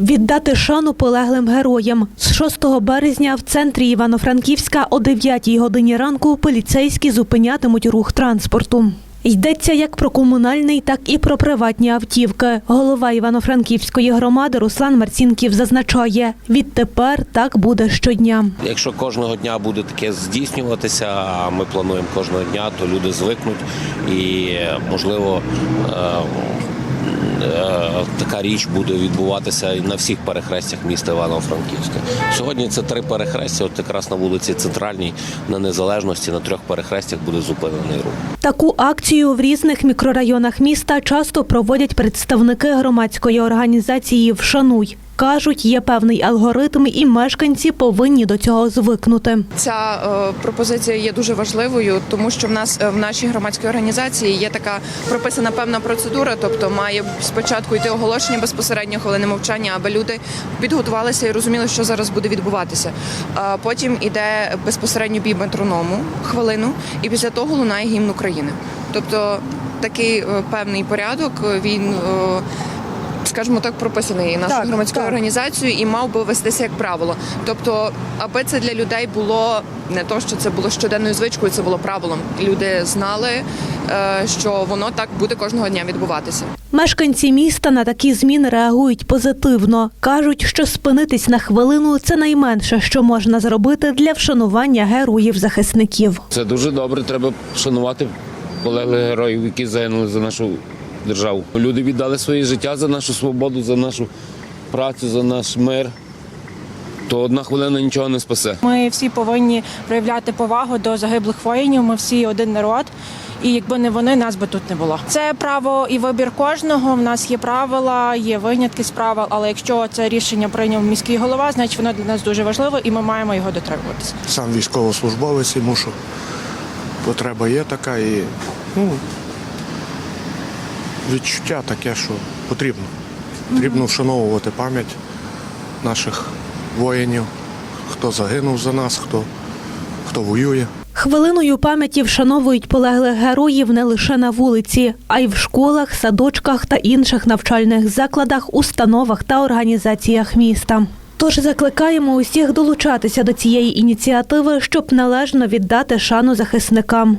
Віддати шану полеглим героям. З 6 березня в центрі Івано-Франківська о 9 годині ранку поліцейські зупинятимуть рух транспорту. Йдеться як про комунальний, так і про приватні автівки. Голова Івано-Франківської громади Руслан Марцінків зазначає, відтепер так буде щодня. Якщо кожного дня буде таке здійснюватися, а ми плануємо кожного дня, то люди звикнуть і можливо. Е, Така річ буде відбуватися на всіх перехрестях міста Івано-Франківська. Сьогодні це три перехрестя. От якраз на вулиці Центральній, на незалежності, на трьох перехрестях буде зупинений рух. Таку акцію в різних мікрорайонах міста часто проводять представники громадської організації Вшануй. Кажуть, є певний алгоритм, і мешканці повинні до цього звикнути. Ця е, пропозиція є дуже важливою, тому що в нас е, в нашій громадській організації є така прописана певна процедура, тобто має спочатку йти оголошення безпосередньо хвилини мовчання, аби люди підготувалися і розуміли, що зараз буде відбуватися. А потім іде безпосередньо бій метроному хвилину, і після того лунає гімн України. Тобто такий е, певний порядок він. е, Скажімо так, прописаний нашою громадською організацією і мав би вестися як правило. Тобто, аби це для людей було не то, що це було щоденною звичкою, це було правилом. Люди знали, е, що воно так буде кожного дня відбуватися. Мешканці міста на такі зміни реагують позитивно. кажуть, що спинитись на хвилину це найменше, що можна зробити для вшанування героїв-захисників. Це дуже добре. Треба шанувати полеглих героїв, які загинули за нашу державу. Люди віддали своє життя за нашу свободу, за нашу працю, за наш мир. То одна хвилина нічого не спасе. Ми всі повинні проявляти повагу до загиблих воїнів. Ми всі один народ. І якби не вони, нас би тут не було. Це право і вибір кожного. В нас є правила, є винятки з правил. Але якщо це рішення прийняв міський голова, значить воно для нас дуже важливо, і ми маємо його дотримуватися. сам військовослужбовець і мушу. Потреба є така і ну, відчуття таке, що потрібно. Потрібно вшановувати пам'ять наших воїнів, хто загинув за нас, хто, хто воює. Хвилиною пам'яті вшановують полеглих героїв не лише на вулиці, а й в школах, садочках та інших навчальних закладах, установах та організаціях міста. Тож закликаємо усіх долучатися до цієї ініціативи, щоб належно віддати шану захисникам.